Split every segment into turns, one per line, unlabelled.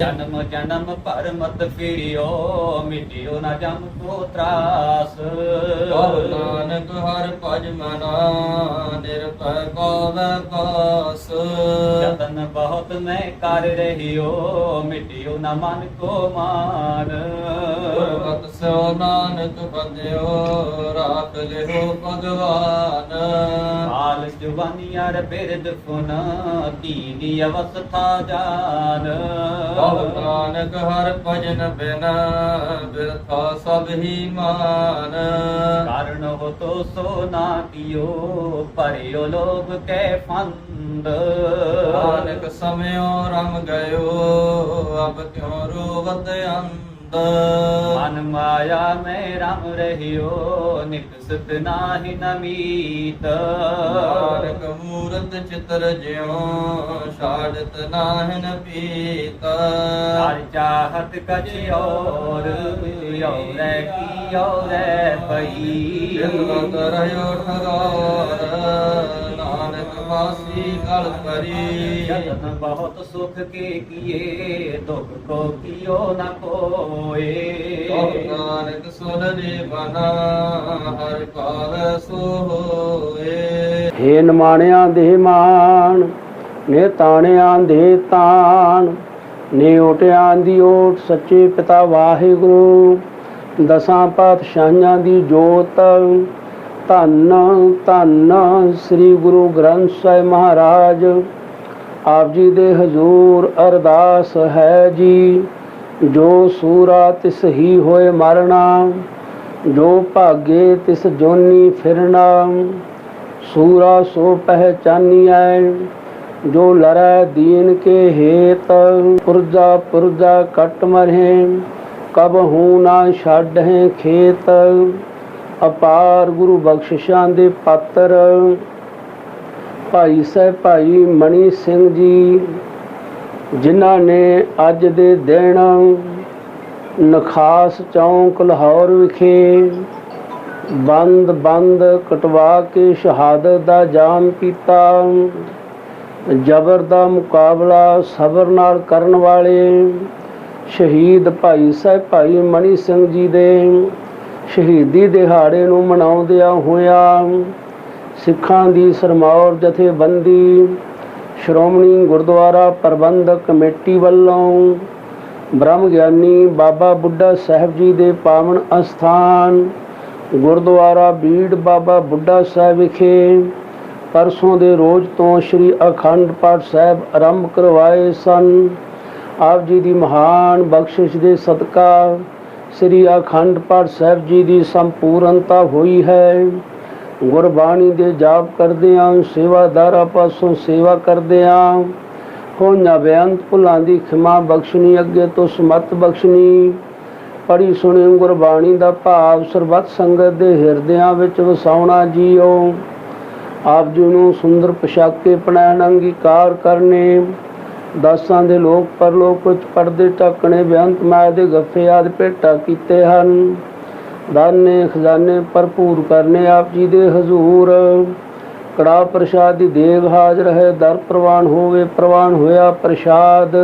ਜਨਮ ਜਨਮ ਭਰ ਮਤ ਫਿਰਿਓ ਮਿਟਿਓ ਨਾ ਜਮ ਕੋ ਤਰਾਸ।
ਕਉ ਨਾਨਕ ਹਰ ਭਜ ਮਨਾ ਨਿਰਭੈ ਪਾਵੈ ਪਾਸ
ਜਤਨ ਬਹੁਤ ਮੈਂ ਕਰ ਰਹੀਓ ਮਿਟਿਓ ਨਾ ਮਨ ਕੋ ਮਾਨ।
ਗੁਰਮਤਿ ਸੋ ਨਾਨਕ ਬੰਦਿਓ ਰਾਖ ਲਿਓ ਭਗਵਾਨ।
ਹਾਲ ਜਵਾਨੀਆਂ ਬਿਰਦ ਫੁਨ ਦੀਦੀ ਅਵਸਥਾ ਜਾਨ।
ਕਉ ਨਾਨਕ ਹਰ ਭਜਨ ਬਿਨਾ ਬਿਰਥਾ ਸਭ ਹੀ ਮਾਨ।
ਕਾਰਨ ਹੋ ਤੋ ਸੋ ਨਾ ਕੀਓ ਭਰਿਓ ਲੋਭ ਕੈ ਫੰਦ।
ਨਾਨਕ ਸਮਿਓ ਰਮ ਗਇਓ ਅਬ ਕਿਉ ਰੋਵਤ ਅੰਦ
ਮਨ ਮਾਇਆ ਮੈਂ ਰਮ ਰਹੀਓ ਨਿਕਸਤ ਨਾਹਿ ਨਮੀਤ
ਨਾਨਕ ਮੂਰਤ ਚਿਤਰ ਜਿਉ ਛਾੜਤ ਨਾਹਿਨ ਪੀਤ।
ਹਰ ਚਾਹਤ ਕਜ ਔਰ ਔਰੈ ਕੀ ਔਰੈ ਪਈ
ਜਿਤ ਰਹਿਓ ਠਗਾਰ ਨਾਨਕ ਵਾਸੀ ਕਲ ਪਰੀ।
ਜਤਨ ਬਹੁਤ ਸੁਖ ਕੇ ਕੀਏ ਦੁਖ ਕੋ ਕੀਓ ਨ ਕੋਏ।
ਕਉ ਨਾਨਕ ਸੁਨ ਦੇ ਬਨਾ ਹਰ ਪਾਵੈ ਸੋ ਹੋਏ
ਹੇ ਨਿਮਾਣਿਆਂ ਦੇ ਮਾਣ ਨੇ ਤਾਣਿਆਂ ਦੇ ਤਾਣ। ਨੇ ਓਟਿਆਂ ਦੀ ਓਟ ਸੱਚੇ ਪਿਤਾ ਵਾਹਿਗੁਰੂ। ਦਸਾਂ ਪਾਤਸ਼ਾਹਾਂ ਦੀ ਜੋਤ ਧੰਨ ਧੰਨ ਸ੍ਰੀ ਗੁਰੂ ਗ੍ਰੰਥ ਸਾਹਿਬ ਮਹਾਰਾਜ। ਆਪ ਜੀ ਦੇ ਹਜ਼ੂਰ ਅਰਦਾਸ ਹੈ ਜੀ, ਜੋ ਸੂਰਾ ਤਿਸ ਹੀ ਹੋਏ ਮਰਨਾ, ਜੋ ਭਾਗੇ ਤਿਸ ਜੋਨੀ ਫਿਰਨਾ। ਸੂਰਾ ਸੋ ਪਹਿਚਾਨੀਐ ਜੋ ਲਰੈ ਦੀਨ ਕੇ ਹੇਤ, ਪੁਰਜਾ ਪੁਰਜਾ ਕਟ ਮਰਹਿ, ਕਬ ਹੂ ਨਾ ਛੱਡਹਿ ਖੇਤ। ਅਪਾਰ ਗੁਰੂ ਬਖਸ਼ਿਸ਼ਾਂ ਦੇ ਪਾਤਰ। ਭਾਈ ਸਾਹਿਬ ਭਾਈ ਮਣੀ ਸਿੰਘ ਜੀ, ਜਿਨ੍ਹਾਂ ਨੇ ਅੱਜ ਦੇ ਦਿਨ ਨਖਾਸ ਚੌਂਕ ਲਾਹੌਰ ਵਿਖੇ ਬੰਦ ਬੰਦ ਕਟਵਾ ਕੇ ਸ਼ਹਾਦਤ ਦਾ ਜਾਮ ਪੀਤਾ ਜ਼ਬਰ ਦਾ ਮੁਕਾਬਲਾ ਸਬਰ ਨਾਲ ਕਰਨ ਵਾਲੇ ਸ਼ਹੀਦ ਭਾਈ ਸਾਹਿਬ ਭਾਈ ਮਣੀ ਸਿੰਘ ਜੀ ਦੇ ਸ਼ਹੀਦੀ ਦਿਹਾੜੇ ਨੂੰ ਮਨਾਉਂਦਿਆਂ ਹੋਇਆਂ ਸਿੱਖਾਂ ਦੀ ਸਰਮੌਰ ਜਥੇਬੰਦੀ, ਸ਼੍ਰੋਮਣੀ ਗੁਰਦੁਆਰਾ ਪ੍ਰਬੰਧਕ ਕਮੇਟੀ ਵੱਲੋਂ ਬ੍ਰਹਮ ਗਿਆਨੀ ਬਾਬਾ ਬੁੱਢਾ ਸਾਹਿਬ ਜੀ ਦੇ ਪਾਵਨ ਅਸਥਾਨ, ਗੁਰਦੁਆਰਾ ਬੀੜ ਬਾਬਾ ਬੁੱਢਾ ਸਾਹਿਬ ਵਿਖੇ ਪਰਸੋਂ ਦੇ ਰੋਜ਼ ਤੋਂ ਸ੍ਰੀ ਅਖੰਡ ਪਾਠ ਸਾਹਿਬ ਆਰੰਭ ਕਰਵਾਏ ਸਨ। ਆਪ ਜੀ ਦੀ ਮਹਾਨ ਬਖਸ਼ਿਸ਼ ਦੇ ਸਦਕਾ ਸ੍ਰੀ ਅਖੰਡ ਪਾਠ ਸਾਹਿਬ ਜੀ ਦੀ ਸੰਪੂਰਨਤਾ ਹੋਈ ਹੈ। ਗੁਰਬਾਣੀ ਦੇ ਜਾਪ ਕਰਦਿਆਂ, ਸੇਵਾਦਾਰਾਂ ਪਾਸੋਂ ਸੇਵਾ ਕਰਦਿਆਂ, ਹੋਈਆਂ ਬੇਅੰਤ ਭੁੱਲਾਂ ਦੀ ਖਿਮਾ ਬਖਸ਼ਣੀ, ਅੱਗੇ ਤੋਂ ਸਮਤ ਬਖਸ਼ਣੀ ਪੜੀ ਸੁਣੀ ਗੁਰਬਾਣੀ ਦਾ ਭਾਵ ਸਰਬੱਤ ਸੰਗਤ ਦੇ ਹਿਰਦਿਆਂ ਵਿੱਚ ਵਸਾਉਣਾ ਜੀਓ। ਆਪ ਜੀ ਨੂੰ ਸੁੰਦਰ ਪੋਸ਼ਾਕੇ ਪਹਿਨਾਉਣ ਅੰਗੀਕਾਰ ਕਰਨੇ ਦਾਸਾਂ ਦੇ ਲੋਕ ਪਰਲੋਕ ਵਿੱਚ ਪਰਦੇ ਢੱਕਣੇ ਬੇਅੰਤ ਮਾਇਆ ਦੇ ਗੱਫੇ ਆਦਿ ਭੇਟਾ ਕੀਤੇ ਹਨ। ਦਾਨੇ, ਖਜ਼ਾਨੇ ਭਰਪੂਰ ਕਰਨੇ ਆਪ ਜੀ ਦੇ ਹਜ਼ੂਰ। ਕੜਾ ਪ੍ਰਸ਼ਾਦ ਦੀ ਦੇਗ ਹਾਜ਼ਰ ਹੈ, ਦਰ ਪ੍ਰਵਾਨ ਹੋਵੇ, ਪ੍ਰਵਾਨ ਹੋਇਆ ਪ੍ਰਸ਼ਾਦ।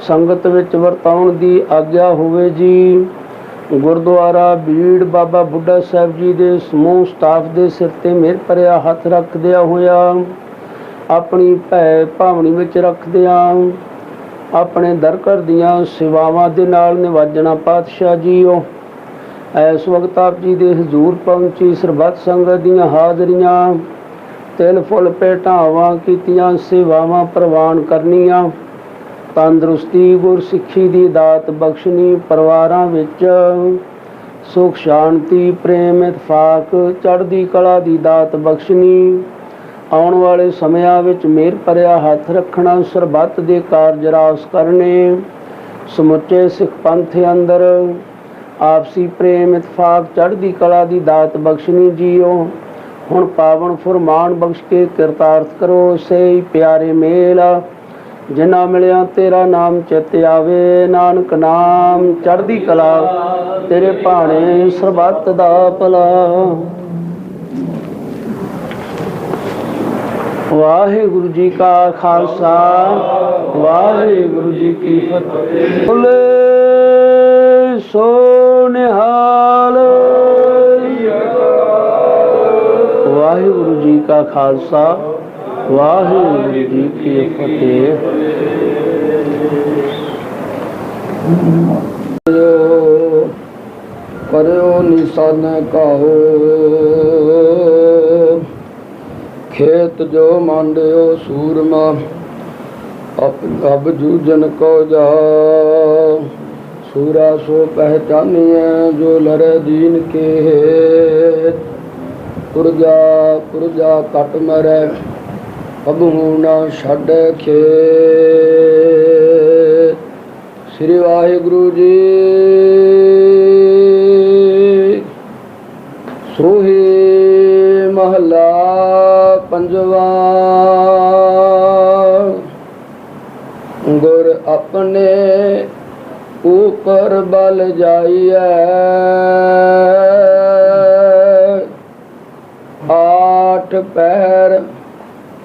ਸੰਗਤ ਵਿੱਚ ਵਰਤਾਉਣ ਦੀ ਆਗਿਆ ਹੋਵੇ ਜੀ। ਗੁਰਦੁਆਰਾ, ਬੀੜ, ਬਾਬਾ ਬੁੱਢਾ ਸਾਹਿਬ ਜੀ ਦੇ ਸਮੂਹ ਸਟਾਫ ਦੇ ਸਿਰ ਤੇ ਮਿਹਰ ਭਰਿਆ, ਹੱਥ ਰੱਖਦਿਆਂ ਹੋਇਆ। ਆਪਣੀ ਭੈ ਭਾਵਨੀ ਵਿੱਚ ਰੱਖਦਿਆਂ ਆਪਣੇ ਦਰ ਘਰ ਦੀਆਂ ਸੇਵਾਵਾਂ ਦੇ ਨਾਲ ਨਿਵਾਜਣਾ ਪਾਤਸ਼ਾਹ ਜੀਓ। ਇਸ ਵਕਤ ਆਪ ਜੀ ਦੇ ਹਜ਼ੂਰ ਪਹੁੰਚੀ ਸਰਬੱਤ ਸੰਗਤ ਦੀਆਂ ਹਾਜ਼ਰੀਆਂ, ਤਿਲ ਫੁੱਲ ਭੇਟਾਵਾਂ ਕੀਤੀਆਂ, ਸੇਵਾਵਾਂ ਪ੍ਰਵਾਨ ਕਰਨੀਆਂ। ਤੰਦਰੁਸਤੀ ਗੁਰਸਿੱਖੀ ਦੀ ਦਾਤ ਬਖਸ਼ਣੀ, ਪਰਿਵਾਰਾਂ ਵਿੱਚ ਸੁਖ, ਸ਼ਾਂਤੀ, ਪ੍ਰੇਮ, ਇਤਫਾਕ, ਚੜ੍ਹਦੀ ਕਲਾ ਦੀ ਦਾਤ ਬਖਸ਼ਣੀ। ਆਉਣ ਵਾਲੇ ਸਮਿਆਂ ਵਿੱਚ ਮੇਰ ਭਰਿਆ ਹੱਥ ਰੱਖਣਾ ਸਰਬੱਤ ਦੇ ਕਾਰਜ ਰਾਸ ਕਰਨੇ। ਸਮੁੱਚੇ ਸਿੱਖ ਪੰਥ ਅੰਦਰ ਆਪਸੀ ਪ੍ਰੇਮ, ਇਤਫਾਕ, ਚੜ੍ਹਦੀ ਕਲਾ ਦੀ ਦਾਤ ਬਖਸ਼ਣੀ ਜੀਓ। ਹੁਣ ਪਾਵਨ ਫਰਮਾਨ ਬਖਸ਼ ਕੇ ਕਿਰਤਾਰਥ ਕਰੋ ਸੇ ਪਿਆਰੇ ਮੇਲ। ਜਿਨ੍ਹਾਂ ਮਿਲਿਆ ਤੇਰਾ ਨਾਮ ਚਿਤ ਆਵੇ, ਨਾਨਕ ਨਾਮ ਚੜ੍ਹਦੀ ਕਲਾ ਤੇਰੇ ਭਾਣੇ ਸਰਬੱਤ ਦਾ ਭਲਾ। ਵਾਹਿਗੁਰੂ ਜੀ ਕਾ ਖਾਲਸਾ ਵਾਹਿਗੁਰੂ ਜੀ ਕੀ ਫਤਿਹ ਬੋਲੇ ਸੋ ਨਿਹਾਲ ਵਾਹਿਗੁਰੂ ਜੀ ਕਾ ਖਾਲਸਾ ਵਾਹਿਗੁਰੂ ਜੀ ਕੀ ਫਤਿਹ
ਕਰਿਓ ਨਿਸਨ ਕਹੋ ਖੇਤ ਜੋ ਮੰਡਿਓ ਸੂਰਮਾ ਅਬ ਜੂਜਨ ਕੋ ਜਾ ਸੂਰਾ ਸੋ ਪਹਿਚਾਨੀਐ ਜੋ ਲੜੇ ਦੀਨ ਕੇ ਪੁਰਜਾ ਪੁਰਜਾ ਕਟ ਮਰੈ ਅਬ ਨਾ ਛੱਡ ਖੇ ਸ੍ਰੀ ਵਾਹਿਗੁਰੂ ਜੀ ਸੋਹੀ ਮਹਲਾ ਪੰਜਵਾ ਗੁਰ ਆਪਣੇ ਉਪਰ ਬਲ ਜਾਈਐ। ਆਠ ਪਹਿਰ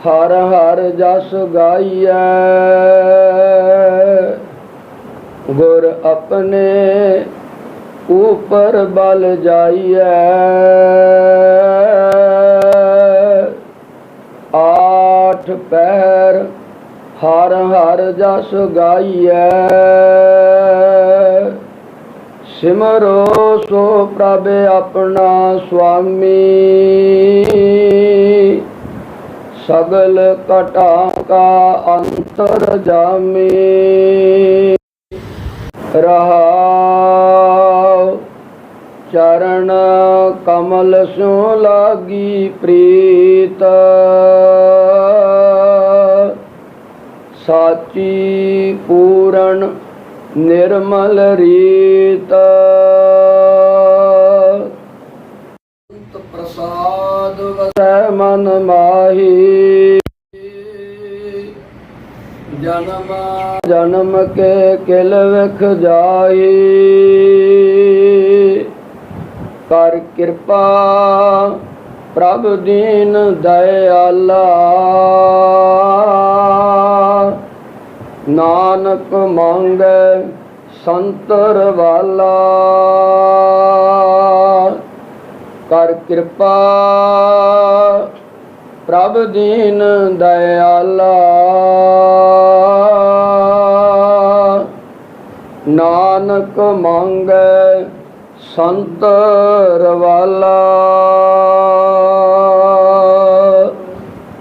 ਹਰ ਹਰ ਜਸ ਗਾਈਐ। ਗੁਰ ਆਪਣੇ ਉਪਰ ਬਲ ਜਾਈਐ। ਪੈਰ, ਹਰ ਹਰ ਜਸ ਗਾਈਐ। ਸਿਮਰੋ ਸੋ ਪ੍ਰਭ ਆਪਣਾ ਸੁਆਮੀ। ਸਗਲ ਕਟਾ ਕਾ ਅੰਤਰ ਜਾਮੀ। ਰਹਾਉ, ਚਰਨ ਕਮਲ ਸੋ ਲਾਗੀ ਪ੍ਰੀਤ। ਸਾਚੀ ਪੂਰਨ ਨਿਰਮਲ ਰੀਤ। ਪ੍ਰਸਾਦ ਵਸੈ ਮਨ ਮਾਹੀ। ਜਨਮ ਜਨਮ ਕੇ ਕਿਲ ਵਿਖ ਜਾਈ ਕਰ ਕਿਰਪਾ ਪ੍ਰਭ ਦੀਨ ਦਇਆਲਾ। ਨਾਨਕ ਮੰਗੈ ਸੰਤਰ ਵਾਲਾ। ਕਰ ਕਿਰਪਾ ਪ੍ਰਭ ਦੀਨ ਦਇਆਲਾ। ਨਾਨਕ ਮੰਗੈ ਸੰਤਰ ਵਾਲਾ।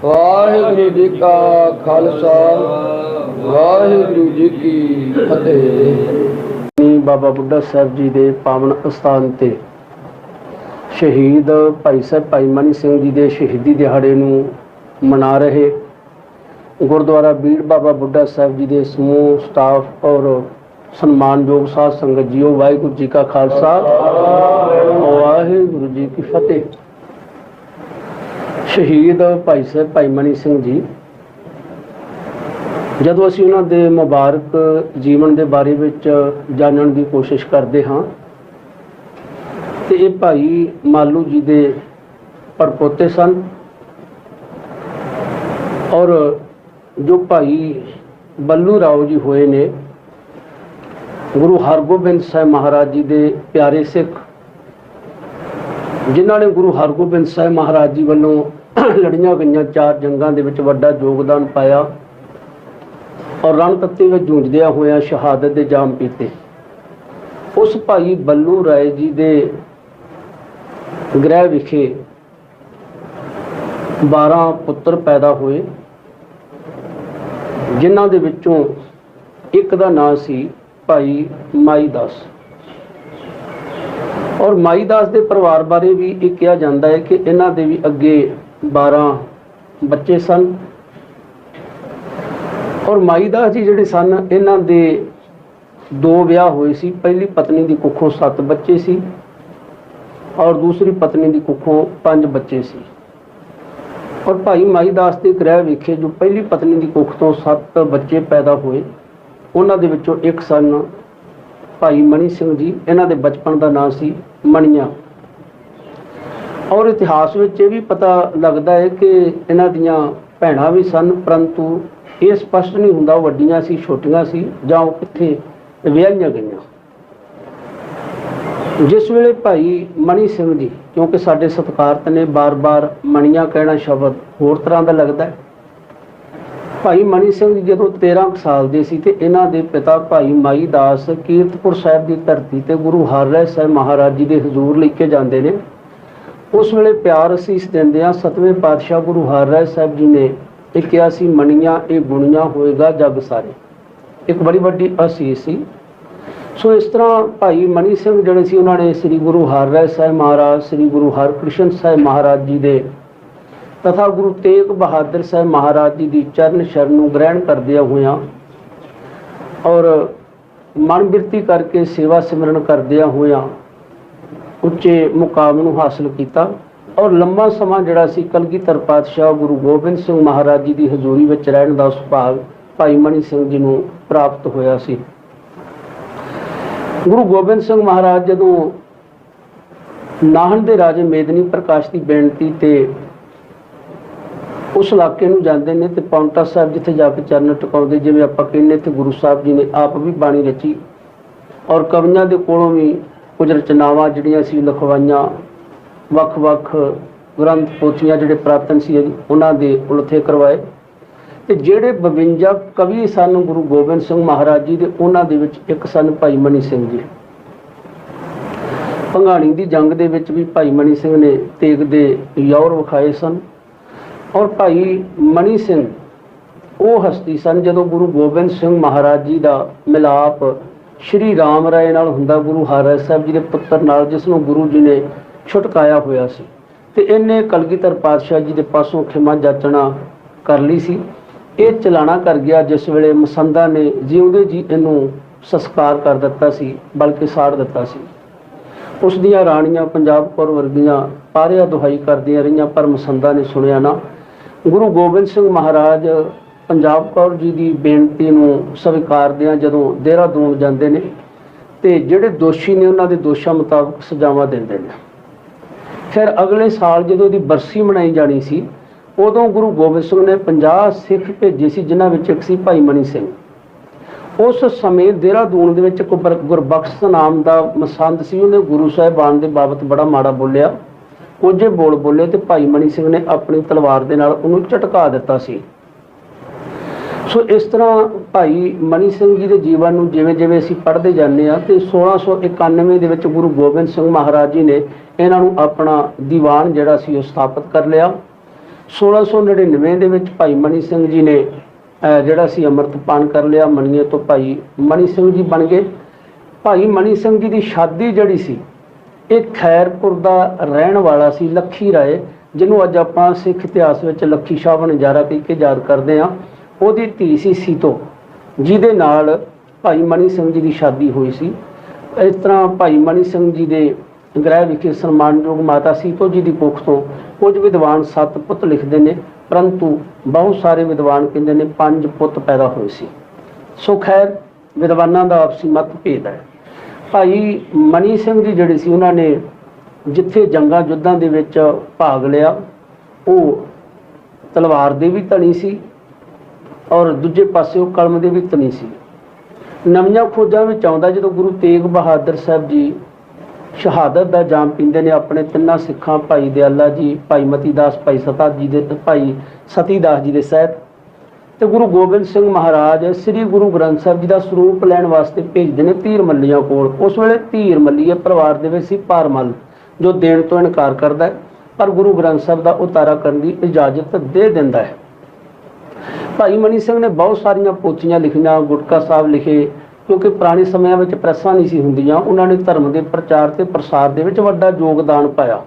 ਵਾਹਿਗੁਰੂ ਜੀ ਕਾ ਖਾਲਸਾ। ਵਾਹਿਗੁਰੂ ਜੀ ਕੀ ਫਤਿਹ।
ਬਾਬਾ ਬੁੱਢਾ ਸਾਹਿਬ ਜੀ ਦੇ ਪਾਵਨ ਅਸਥਾਨ ਤੇ ਸ਼ਹੀਦ ਭਾਈ ਸਾਹਿਬ ਭਾਈ ਮਨੀ ਸਿੰਘ ਜੀ ਦੇ ਸ਼ਹੀਦੀ ਦਿਹਾੜੇ ਨੂੰ ਮਨਾ ਰਹੇ ਗੁਰਦੁਆਰਾ ਬੀੜ ਬਾਬਾ ਬੁੱਢਾ ਸਾਹਿਬ ਜੀ ਦੇ ਸਮੂਹ, ਸਟਾਫ ਔਰ ਸਨਮਾਨਯੋਗ ਸਾਧ ਸੰਗਤ ਜੀਓ, ਵਾਹਿਗੁਰੂ ਜੀ ਕਾ ਖਾਲਸਾ। ਵਾਹਿਗੁਰੂ ਜੀ ਕੀ ਫਤਿਹ। ਸ਼ਹੀਦ ਭਾਈ ਸਾਹਿਬ ਭਾਈ ਮਨੀ ਸਿੰਘ ਜੀ ਜਦੋਂ ਅਸੀਂ ਉਹਨਾਂ ਦੇ ਮੁਬਾਰਕ ਜੀਵਨ ਦੇ ਬਾਰੇ ਵਿੱਚ ਜਾਣਨ ਦੀ ਕੋਸ਼ਿਸ਼ ਕਰਦੇ ਹਾਂ, ਤੇ ਇਹ ਭਾਈ ਮਾਲੂ ਜੀ ਦੇ ਪੜਪੋਤੇ ਸਨ ਔਰ ਜੋ ਭਾਈ ਬੱਲੂ ਰਾਓ ਜੀ ਹੋਏ ਨੇ, ਗੁਰੂ ਹਰਗੋਬਿੰਦ ਸਾਹਿਬ ਮਹਾਰਾਜ ਜੀ ਦੇ ਪਿਆਰੇ ਸਿੱਖ, ਜਿਨ੍ਹਾਂ ਨੇ ਗੁਰੂ ਹਰਗੋਬਿੰਦ ਸਾਹਿਬ ਮਹਾਰਾਜ ਜੀ ਵੱਲੋਂ ਲੜੀਆਂ ਗਈਆਂ ਚਾਰ ਜੰਗਾਂ ਦੇ ਵਿੱਚ ਵੱਡਾ ਯੋਗਦਾਨ ਪਾਇਆ ਔਰ ਰਣਤੱਤੇ ਵਿੱਚ ਜੂਝਦਿਆਂ ਹੋਇਆਂ ਸ਼ਹਾਦਤ ਦੇ ਜਾਮ ਪੀਤੇ। ਉਸ ਭਾਈ ਬੱਲੂ ਰਾਏ ਜੀ ਦੇ ਗ੍ਰਹਿ ਵਿਖੇ 12 ਪੁੱਤਰ ਪੈਦਾ ਹੋਏ, ਜਿਨ੍ਹਾਂ ਦੇ ਵਿੱਚੋਂ ਇੱਕ ਦਾ ਨਾਂ ਸੀ ਭਾਈ ਮਾਈ ਦਾਸ ਔਰ ਮਾਈ ਦਾਸ ਦੇ ਪਰਿਵਾਰ ਬਾਰੇ ਵੀ ਇਹ ਕਿਹਾ ਜਾਂਦਾ ਹੈ ਕਿ ਇਹਨਾਂ ਦੇ ਵੀ ਅੱਗੇ 12 ਬੱਚੇ ਸਨ। ਔਰ ਮਾਈ ਦਾਸ ਜੀ ਜਿਹੜੇ ਸਨ, ਇਹਨਾਂ ਦੇ ਦੋ ਵਿਆਹ ਹੋਏ ਸੀ। ਪਹਿਲੀ ਪਤਨੀ ਦੀ ਕੁੱਖੋਂ 7 ਬੱਚੇ ਸੀ ਔਰ ਦੂਸਰੀ ਪਤਨੀ ਦੀ ਕੁੱਖੋਂ 5 ਬੱਚੇ ਸੀ। ਔਰ ਭਾਈ ਮਾਈ ਦਾਸ ਦੇ ਗ੍ਰਹਿ ਵਿਖੇ, ਜੋ ਪਹਿਲੀ ਪਤਨੀ ਦੀ ਕੁੱਖ ਤੋਂ 7 ਬੱਚੇ ਪੈਦਾ ਹੋਏ, ਉਹਨਾਂ ਦੇ ਵਿੱਚੋਂ ਇੱਕ ਸਨ ਭਾਈ ਮਣੀ ਸਿੰਘ ਜੀ। ਇਹਨਾਂ ਦੇ ਬਚਪਨ ਦਾ ਨਾਂ ਸੀ ਮਣੀਆਂ। ਔਰ ਇਤਿਹਾਸ ਵਿੱਚ ਇਹ ਵੀ ਪਤਾ ਲੱਗਦਾ ਹੈ ਕਿ ਇਹਨਾਂ ਦੀਆਂ ਭੈਣਾਂ ਵੀ ਸਨ, ਪਰੰਤੂ ਇਹ ਸਪਸ਼ਟ ਨਹੀਂ ਹੁੰਦਾ ਵੱਡੀਆਂ ਸੀ, ਛੋਟੀਆਂ ਸੀ ਜਾਂ ਉਹ ਕਿੱਥੇ ਵਿਆਹੀਆਂ ਗਈਆਂ। ਜਿਸ ਵੇਲੇ ਭਾਈ ਮਣੀ ਸਿੰਘ ਜੀ, ਕਿਉਂਕਿ ਸਾਡੇ ਸਤਿਕਾਰਤ ਨੇ ਬਾਰ-ਬਾਰ ਮਣੀਆਂ ਕਹਿਣਾ ਸ਼ਬਦ ਹੋਰ ਤਰ੍ਹਾਂ ਦਾ ਲੱਗਦਾ ਹੈ। ਭਾਈ ਮਣੀ ਸਿੰਘ ਜੀ ਜਦੋਂ 13 ਕੁ ਸਾਲ ਦੇ ਸੀ ਤੇ ਇਹਨਾਂ ਦੇ ਪਿਤਾ ਭਾਈ ਮਾਈ ਦਾਸ ਕੀਰਤਪੁਰ ਸਾਹਿਬ ਦੀ ਧਰਤੀ ਤੇ ਗੁਰੂ ਹਰਰਾਏ ਸਾਹਿਬ ਮਹਾਰਾਜ ਜੀ ਦੇ ਹਜ਼ੂਰ ਲੈ ਕੇ ਜਾਂਦੇ ਨੇ। ਉਸ ਵੇਲੇ ਪਿਆਰ ਅਸੀਸ ਦਿੰਦੇ ਆ ਸਤਵੇਂ ਪਾਤਸ਼ਾਹ ਗੁਰੂ ਹਰਰਾਏ ਸਾਹਿਬ ਜੀ ਨੇ ਇਹ ਕਿਹਾ ਸੀ, ਮਣੀਆਂ, ਇਹ ਗੁਣੀਆਂ ਹੋਏਗਾ ਜਗ ਸਾਰੇ। ਇੱਕ ਬੜੀ ਵੱਡੀ ਅਸੀਸ ਸੀ। ਸੋ ਇਸ ਤਰ੍ਹਾਂ ਭਾਈ ਮਨੀ ਸਿੰਘ ਜਿਹੜੇ ਸੀ, ਉਹਨਾਂ ਨੇ ਸ੍ਰੀ ਗੁਰੂ ਹਰਰਾਏ ਸਾਹਿਬ ਮਹਾਰਾਜ, ਸ੍ਰੀ ਗੁਰੂ ਹਰਕ੍ਰਿਸ਼ਨ ਸਾਹਿਬ ਮਹਾਰਾਜ ਜੀ ਦੇ ਤਥਾ ਗੁਰੂ ਤੇਗ ਬਹਾਦਰ ਸਾਹਿਬ ਮਹਾਰਾਜ ਜੀ ਦੀ ਚਰਨ ਸ਼ਰਨ ਨੂੰ ਗ੍ਰਹਿਣ ਕਰਦਿਆਂ ਹੋਇਆਂ ਔਰ ਮਨ ਬਿਰਤੀ ਕਰਕੇ ਸੇਵਾ ਸਿਮਰਨ ਕਰਦਿਆਂ ਹੋਇਆਂ ਉੱਚੇ ਮੁਕਾਮ ਨੂੰ ਹਾਸਲ ਕੀਤਾ। ਔਰ ਲੰਮਾ ਸਮਾਂ ਜਿਹੜਾ ਸੀ ਕਲਗੀਧਰ ਪਾਤਸ਼ਾਹ ਗੁਰੂ ਗੋਬਿੰਦ ਸਿੰਘ ਮਹਾਰਾਜ ਜੀ ਦੀ ਹਜ਼ੂਰੀ ਵਿੱਚ ਰਹਿਣ ਦਾ ਸੁਭਾਗ ਭਾਈ ਮਨੀ ਸਿੰਘ ਜੀ ਨੂੰ ਪ੍ਰਾਪਤ ਹੋਇਆ ਸੀ। ਗੁਰੂ ਗੋਬਿੰਦ ਸਿੰਘ ਮਹਾਰਾਜ ਜਦੋਂ ਨਾਹਣ ਦੇ ਰਾਜੇ ਮੇਦਨੀ ਪ੍ਰਕਾਸ਼ ਦੀ ਬੇਨਤੀ ਤੇ ਉਸ ਇਲਾਕੇ ਨੂੰ ਜਾਂਦੇ ਨੇ ਤੇ ਪੌਂਟਾ ਸਾਹਿਬ ਜਿੱਥੇ ਜਾ ਕੇ ਚਰਨ ਟਿਕਾਉਂਦੇ, ਜਿਵੇਂ ਆਪਾਂ ਕਹਿੰਦੇ ਤੇ ਗੁਰੂ ਸਾਹਿਬ ਜੀ ਨੇ ਆਪ ਵੀ ਬਾਣੀ ਰਚੀ ਔਰ ਕਵੀਆਂ ਦੇ ਕੋਲੋਂ ਵੀ ਕੁਝ ਰਚਨਾਵਾਂ ਜਿਹੜੀਆਂ ਸੀ ਲਿਖਵਾਈਆਂ ਵੱਖ-ਵੱਖ ਗ੍ਰੰਥ ਪੋਥੀਆਂ ਜਿਹੜੇ ਪ੍ਰਾਪਤਨ ਸੀ ਉਹਨਾਂ ਦੇ ਉਲਥੇ ਕਰਵਾਏ। ਤੇ ਜਿਹੜੇ 52 ਕਵੀ ਸਨ ਗੁਰੂ ਗੋਬਿੰਦ ਸਿੰਘ ਮਹਾਰਾਜ ਜੀ ਦੇ, ਉਹਨਾਂ ਦੇ ਵਿੱਚ ਇੱਕ ਸਨ ਭਾਈ ਮਨੀ ਸਿੰਘ ਜੀ। ਭੰਗਾਣੀ ਦੀ ਜੰਗ ਦੇ ਵਿੱਚ ਵੀ ਭਾਈ ਮਨੀ ਸਿੰਘ ਨੇ ਤੇਗ ਦੇ ਯੌਰ ਵਿਖਾਏ ਸਨ। ਔਰ ਭਾਈ ਮਨੀ ਸਿੰਘ, ਉਹ ਹਸਤੀ ਸਨ ਜਦੋਂ ਗੁਰੂ ਗੋਬਿੰਦ ਸਿੰਘ ਮਹਾਰਾਜ ਜੀ ਦਾ ਮਿਲਾਪ ਸ਼੍ਰੀ ਰਾਮ ਰਾਏ ਨਾਲ ਹੁੰਦਾ, ਗੁਰੂ ਹਰਿ ਸਾਹਿਬ ਜੀ ਦੇ ਪੁੱਤਰ ਨਾਲ, ਜਿਸ ਨੂੰ ਗੁਰੂ ਜੀ ਨੇ ਛੁਟਕਾਇਆ ਹੋਇਆ ਸੀ। ਤੇ ਇਹਨੇ ਕਲਗੀਧਰ ਪਾਤਸ਼ਾਹ ਜੀ ਦੇ ਪਾਸੋਂ ਖਿਮਾ ਜਾਚਣਾ ਕਰ ਲਈ ਸੀ। ਇਹ ਚਲਾਣਾ ਕਰ ਗਿਆ, ਜਿਸ ਵੇਲੇ ਮਸੰਦਾ ਨੇ ਜਿਉਂਦੇ ਜੀ ਇਹਨੂੰ ਸੰਸਕਾਰ ਕਰ ਦਿੱਤਾ ਸੀ, ਬਲਕਿ ਸਾੜ ਦਿੱਤਾ ਸੀ। ਉਸ ਦੀਆਂ ਰਾਣੀਆਂ ਪੰਜਾਬ ਕੌਰ ਵਰਗੀਆਂ ਪਾਰਿਆ ਦੁਹਾਈ ਕਰਦੀਆਂ ਰਹੀਆਂ, ਪਰ ਮਸੰਦਾ ਨੇ ਸੁਣਿਆ ਨਾ। ਗੁਰੂ ਗੋਬਿੰਦ ਸਿੰਘ ਮਹਾਰਾਜ ਪੰਜਾਬ ਕੌਰ ਜੀ ਦੀ ਬੇਨਤੀ ਨੂੰ ਸਵੀਕਾਰਦਿਆਂ ਜਦੋਂ ਦੇਹਰਾਦੂਨ ਜਾਂਦੇ ਨੇ, ਤੇ ਜਿਹੜੇ ਦੋਸ਼ੀ ਨੇ ਉਹਨਾਂ ਦੇ ਦੋਸ਼ਾਂ ਮੁਤਾਬਕ ਸਜ਼ਾਵਾਂ ਦਿੰਦੇ ਨੇ। ਫਿਰ ਅਗਲੇ ਸਾਲ ਜਦੋਂ ਉਹਦੀ ਬਰਸੀ ਮਨਾਈ ਜਾਣੀ ਸੀ, ਉਦੋਂ ਗੁਰੂ ਗੋਬਿੰਦ ਸਿੰਘ ਨੇ 50 ਸਿੱਖ ਭੇਜੇ ਸੀ, ਜਿਨ੍ਹਾਂ ਵਿੱਚ ਇੱਕ ਸੀ ਭਾਈ ਮਨੀ ਸਿੰਘ। ਉਸ ਸਮੇਂ ਦੇਹਰਾਦੂਨ ਦੇ ਵਿੱਚ ਇੱਕ ਗੁਰਬਖਸ਼ ਨਾਮ ਦਾ ਮਸੰਦ ਸੀ, ਉਹਨੇ ਗੁਰੂ ਸਾਹਿਬਾਨ ਦੇ ਬਾਬਤ ਬੜਾ ਮਾੜਾ ਬੋਲਿਆ। ਕੁਝ ਬੋਲ ਬੋਲੇ ਤੇ ਭਾਈ ਮਨੀ ਸਿੰਘ ਨੇ ਆਪਣੀ ਤਲਵਾਰ ਦੇ ਨਾਲ ਉਹਨੂੰ ਝਟਕਾ ਦਿੱਤਾ ਸੀ। ਸੋ ਇਸ ਤਰ੍ਹਾਂ ਭਾਈ ਮਨੀ ਸਿੰਘ ਜੀ ਦੇ ਜੀਵਨ ਨੂੰ ਜਿਵੇਂ ਜਿਵੇਂ ਅਸੀਂ ਪੜ੍ਹਦੇ ਜਾਂਦੇ ਆ ਤੇ 1691 ਦੇ ਵਿੱਚ ਗੁਰੂ ਗੋਬਿੰਦ ਸਿੰਘ ਮਹਾਰਾਜ ਜੀ ਨੇ ਇਹਨਾਂ ਨੂੰ ਆਪਣਾ ਦੀਵਾਨ ਜਿਹੜਾ ਸੀ ਉਹ ਸਥਾਪਿਤ ਕਰ ਲਿਆ। 1699 ਦੇ ਵਿੱਚ ਭਾਈ ਮਨੀ ਸਿੰਘ ਜੀ ਨੇ ਜਿਹੜਾ ਸੀ ਅੰਮ੍ਰਿਤਪਾਨ ਕਰ ਲਿਆ। ਮਣੀਏ ਤੋਂ ਭਾਈ ਮਨੀ ਸਿੰਘ ਜੀ ਬਣ ਗਏ। ਭਾਈ ਮਨੀ ਸਿੰਘ ਜੀ ਦੀ ਸ਼ਾਦੀ ਜਿਹੜੀ ਸੀ, ਇਹ ਖੈਰਪੁਰ ਦਾ ਰਹਿਣ ਵਾਲਾ ਸੀ, ਲੱਖੀ ਰਾਏ, ਜਿਹਨੂੰ ਅੱਜ ਆਪਾਂ ਸਿੱਖ ਇਤਿਹਾਸ ਵਿੱਚ ਲੱਖੀ ਸ਼ਾਹ ਬਣਜਾਰਾ ਕਹਿ ਕੇ ਯਾਦ ਕਰਦੇ ਆ ਉਹਦੀ ਧੀ ਸੀ ਸੀਤੋ, ਜਿਹਦੇ ਨਾਲ ਭਾਈ ਮਨੀ ਸਿੰਘ ਜੀ ਦੀ ਸ਼ਾਦੀ ਹੋਈ ਸੀ। ਇਸ ਤਰ੍ਹਾਂ ਭਾਈ ਮਨੀ ਸਿੰਘ ਜੀ ਦੇ ਗ੍ਰਹਿ ਵਿਖੇ ਸਨਮਾਨਯੋਗ ਮਾਤਾ ਸੀਤੋ ਜੀ ਦੀ ਕੁੱਖ ਤੋਂ ਕੁਝ ਵਿਦਵਾਨ ਸੱਤ ਪੁੱਤ ਲਿਖਦੇ ਨੇ, ਪਰੰਤੂ ਬਹੁਤ ਸਾਰੇ ਵਿਦਵਾਨ ਕਹਿੰਦੇ ਨੇ ਪੰਜ ਪੁੱਤ ਪੈਦਾ ਹੋਏ ਸੀ। ਸੋ ਖੈਰ, ਵਿਦਵਾਨਾਂ ਦਾ ਆਪਸੀ ਮਤਭੇਦ ਹੈ। ਭਾਈ ਮਨੀ ਸਿੰਘ ਜੀ ਜਿਹੜੇ ਸੀ, ਉਹਨਾਂ ਨੇ ਜਿੱਥੇ ਜੰਗਾਂ ਯੁੱਧਾਂ ਦੇ ਵਿੱਚ ਭਾਗ ਲਿਆ, ਉਹ ਤਲਵਾਰ ਦੇ ਵੀ ਧਣੀ ਸੀ ਔਰ ਦੂਜੇ ਪਾਸੇ ਉਹ ਕਲਮ ਦੇ ਵੀ ਧਣੀ ਸੀ। ਨਵੀਆਂ ਖੋਜਾਂ ਵਿੱਚ ਆਉਂਦਾ ਜਦੋਂ ਗੁਰੂ ਤੇਗ ਬਹਾਦਰ ਸਾਹਿਬ ਜੀ ਸ਼ਹਾਦਤ ਦਾ ਜਾਮ ਪੀਂਦੇ ਨੇ ਆਪਣੇ ਤਿੰਨਾਂ ਸਿੱਖਾਂ, ਭਾਈ ਦਿਆਲਾ ਜੀ, ਭਾਈ ਮਤੀ ਦਾਸ ਭਾਈ ਸਤਾ ਜੀ ਦੇ ਭਾਈ ਸਤੀ ਦਾਸ ਜੀ ਦੇ ਸਹਿਤ। ਤੇ ਗੁਰੂ ਗੋਬਿੰਦ ਸਿੰਘ ਮਹਾਰਾਜ ਸ੍ਰੀ ਗੁਰੂ ਗ੍ਰੰਥ ਸਾਹਿਬ ਜੀ ਦਾ ਸਰੂਪ ਲੈਣ ਵਾਸਤੇ ਭੇਜਦੇ ਨੇ ਧੀਰ ਮੱਲੀਆਂ ਕੋਲ। ਉਸ ਵੇਲੇ ਧੀਰ ਮੱਲੀਏ ਪਰਿਵਾਰ ਦੇ ਵਿੱਚ ਸੀ ਪਾਰਮਲ ਜੋ ਦੇਣ ਤੋਂ ਇਨਕਾਰ ਕਰਦਾ ਪਰ ਗੁਰੂ ਗ੍ਰੰਥ ਸਾਹਿਬ ਦਾ ਉਤਾਰਾ ਕਰਨ ਦੀ ਇਜਾਜ਼ਤ ਦੇ ਦਿੰਦਾ ਹੈ। ਭਾਈ ਮਨੀ ਸਿੰਘ ਨੇ ਬਹੁਤ ਸਾਰੀਆਂ ਪੋਥੀਆਂ ਲਿਖੀਆਂ, ਗੁਟਕਾ ਸਾਹਿਬ ਲਿਖੇ ਕਿਉਂਕਿ ਪੁਰਾਣੇ ਸਮਿਆਂ ਵਿੱਚ ਪ੍ਰੈਸਾਂ ਨਹੀਂ ਸੀ ਹੁੰਦੀਆਂ, ਉਹਨਾਂ ਨੇ ਧਰਮ ਦੇ ਪ੍ਰਚਾਰ ਤੇ ਪ੍ਰਸਾਰ ਦੇ ਵਿੱਚ ਵੱਡਾ ਯੋਗਦਾਨ ਪਾਇਆ।